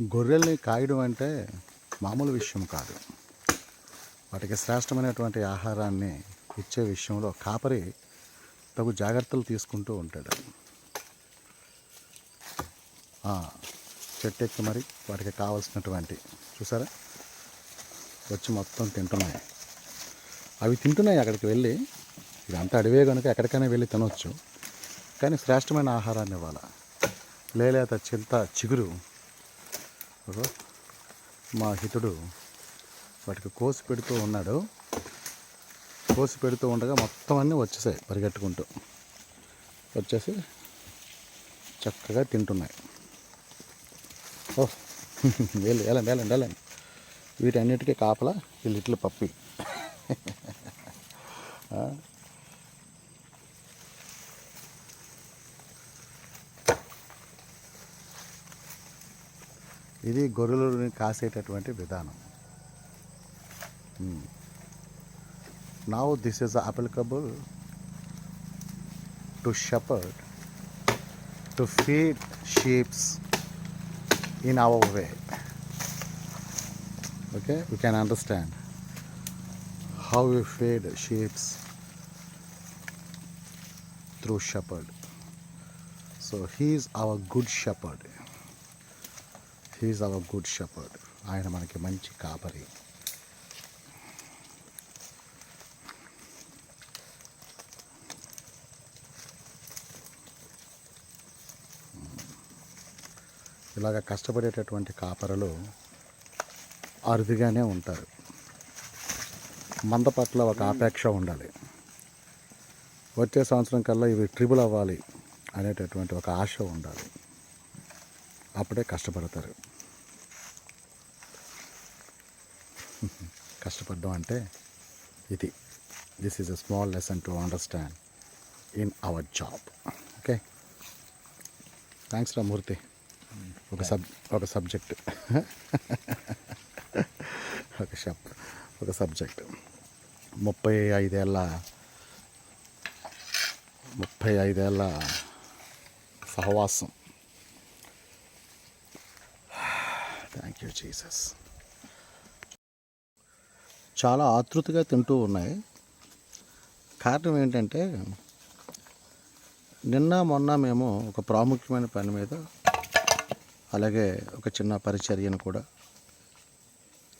గొర్రెల్ని కాయడం అంటే మామూలు విషయం కాదు. వాటికి శ్రేష్టమైనటువంటి ఆహారాన్ని ఇచ్చే విషయంలో కాపరి తగు జాగ్రత్తలు తీసుకుంటూ ఉంటాడు. చెట్టు ఎక్కి మరి వాటికి కావలసినటువంటి చూసారా? వచ్చి మొత్తం తింటున్నాయి. అవి తింటున్నాయి అక్కడికి వెళ్ళి. ఇదంతా అడివే కనుక ఎక్కడికైనా వెళ్ళి తినవచ్చు కానీ శ్రేష్టమైన ఆహారాన్ని ఇవ్వాలి? లేలేత చింత చిగురు మా హితుడు వాటికి కోసి పెడుతూ ఉన్నాడు. కోసి పెడుతూ ఉండగా మొత్తం అన్నీ వచ్చేసాయి పరిగెట్టుకుంటూ. వచ్చేసి చక్కగా తింటున్నాయి. ఓ వేలు వెళ్ళండి వెళ్ళండి వెళ్ళండి. వీటన్నిటికీ కాపలా ఈ లిటిల్ పప్పి. ఇది గొర్రెలని కాసేటటువంటి విధానం now this is applicable to shepherd to feed sheeps in our way okay we can understand how we feed sheep through shepherd so he is our good shepherd he our good good ఆయన మనకి మంచి కాపరి. ఇలాగ కష్టపడేటటువంటి కాపరలు అరుదుగానే ఉంటారు. మంద పట్ల ఒక ఆపేక్ష ఉండాలి. వచ్చే సంవత్సరం కల్లా ఇవి ట్రిబుల్ అవ్వాలి అనేటటువంటి ఒక ఆశ ఉండాలి. అప్పుడే కష్టపడతారు. కష్టపడడం అంటే ఇది. This is a small lesson to understand in our job okay thanks రా మూర్తి ఒక సబ్ ఒక సబ్జెక్ట్ ఒక షప్ ఒక సబ్జెక్ట్ ముప్పై ఐదేళ్ళ ముప్పై ఐదేళ్ళ సహవాసం. థ్యాంక్ యూ జీసస్ చాలా ఆతృతగా తింటూ ఉన్నాయి. కారణం ఏంటంటే నిన్న మొన్న మేము ఒక ప్రాముఖ్యమైన పని మీద అలాగే ఒక చిన్న పరిచర్యను కూడా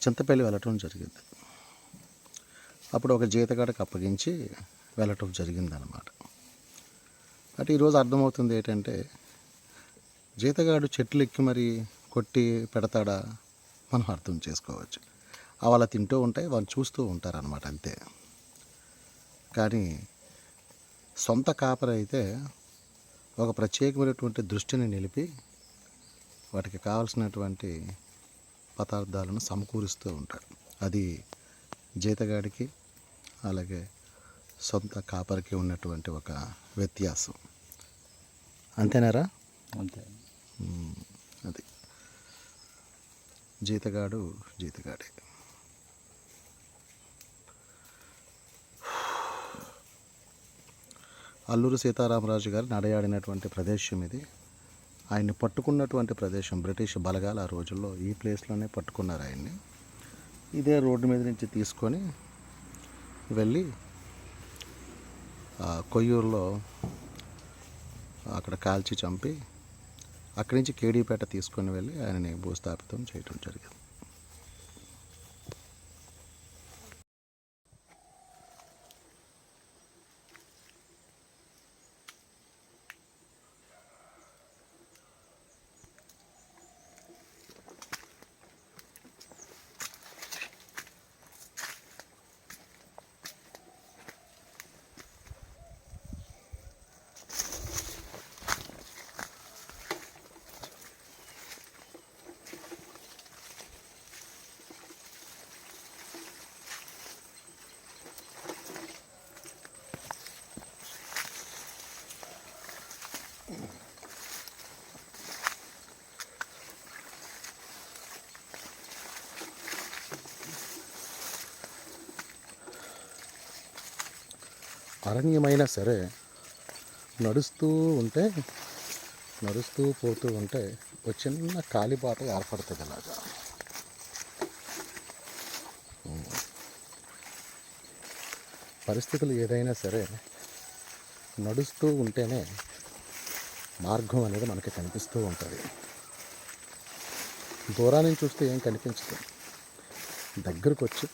చింతపల్లి వెళ్ళటం జరిగింది. అప్పుడు ఒక జీతగాడకు అప్పగించి వెళ్ళటం జరిగిందనమాట అంటే ఈరోజు అర్థమవుతుంది ఏంటంటే జీతగాడు చెట్లు ఎక్కి మరి కొట్టి పెడతాడా మనం అర్థం చేసుకోవచ్చు. అవి అలా తింటూ ఉంటాయి వాళ్ళు చూస్తూ ఉంటారనమాట అంతే. కానీ సొంత కాపరి అయితే ఒక ప్రత్యేకమైనటువంటి దృష్టిని నిలిపి వాటికి కావలసినటువంటి పదార్థాలను సమకూరుస్తూ ఉంటాడు. అది జీతగాడికి అలాగే సొంత కాపరికి ఉన్నటువంటి ఒక వ్యత్యాసం. అంతేనారా? అంతే. అది. జీతగాడు జీతగాడే. అల్లూరు సీతారామరాజు గారు నడయాడినటువంటి ప్రదేశం ఇది. ఆయన్ని పట్టుకున్నటువంటి ప్రదేశం బ్రిటిష్ బలగాలు ఆ రోజుల్లో ఈ ప్లేస్లోనే పట్టుకున్నారు ఆయన్ని. ఇదే రోడ్డు మీద నుంచి తీసుకొని వెళ్ళి కొయ్యూరులో అక్కడ కాల్చి చంపి అక్కడి నుంచి కేడీపేట తీసుకొని వెళ్ళి ఆయనని భూస్థాపితం చేయటం జరిగింది. అరణ్యమైనా సరే నడుస్తూ ఉంటే నడుస్తూ పోతూ ఉంటే ఒక చిన్న కాలిబాట ఏర్పడుతుంది ఇలాగా పరిస్థితులు ఏదైనా సరే నడుస్తూ ఉంటేనే మార్గం అనేది మనకి కనిపిస్తూ ఉంటుంది. దూరాన్ని చూస్తే ఏం కనిపించదు. దగ్గరకు వచ్చి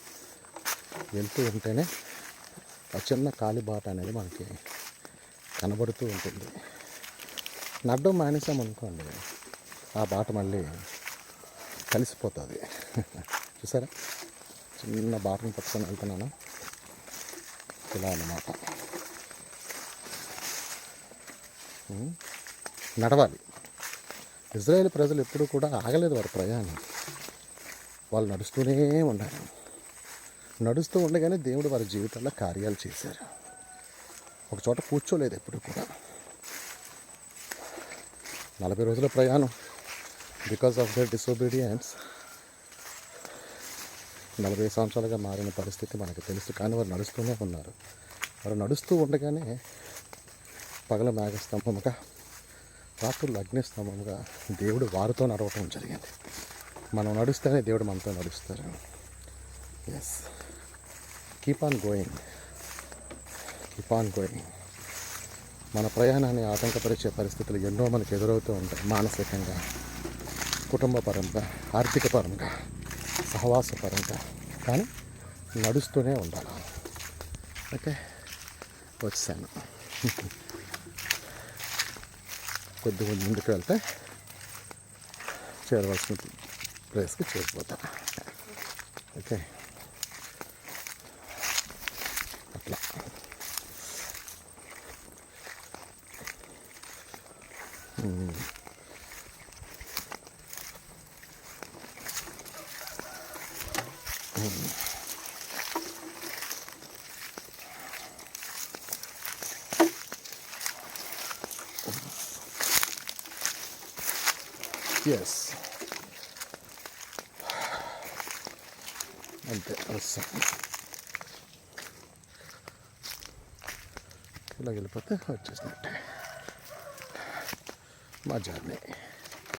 వెళ్తూ ఉంటేనే ఆ చిన్న కాలిబాట అనేది మనకి కనబడుతూ ఉంటుంది. నడ్డం మానేసామనుకోండి ఆ బాట మళ్ళీ కలిసిపోతుంది. చూసారా? చిన్న బాటను పట్టుకొని వెళ్తున్నాను. ఇలా అన్నమాట. నడవాలి. ఇజ్రాయేల్ ప్రజలు ఎప్పుడూ కూడా ఆగలేదు వారి ప్రయాణం. వాళ్ళు నడుస్తూనే ఉన్నారు నడుస్తూ ఉండగానే దేవుడు వారి జీవితంలో కార్యాలు చేశారు. ఒక చోట కూర్చోలేదు ఎప్పుడు కూడా. నలభై రోజుల ప్రయాణం. బికాస్ ఆఫ్ దర్ డిసోబీడియన్స్ నలభై సంవత్సరాలుగా మారిన పరిస్థితి మనకు తెలుసు. కానీ వారు నడుస్తూనే ఉన్నారు. వారు నడుస్తూ ఉండగానే పగల మేఘస్తంభముగా రాత్రులు అగ్నిస్తంభముగా దేవుడు వారితో నడవటం జరిగింది. మనం నడుస్తేనే దేవుడు మనతో నడుస్తారు. Yes keep on going keep on going మన ప్రయాణాన్ని ఆటంకపరిచే పరిస్థితులు ఎన్నో మనకు ఎదురవుతూ ఉంటాయి. మానసికంగా కుటుంబపరంగా ఆర్థికపరంగా సహవాసపరంగా. కానీ నడుస్తూనే ఉండాలి. ఓకే? వచ్చాను. కొద్దిగా ముందుకు వెళ్తే చేరవలసిన ప్లేస్కి చేరిపోతా. ఓకే? ఎస్ అంతే వస్తాం ఇలా వెళ్ళిపోతే వచ్చేసినట్టే మా జర్నీ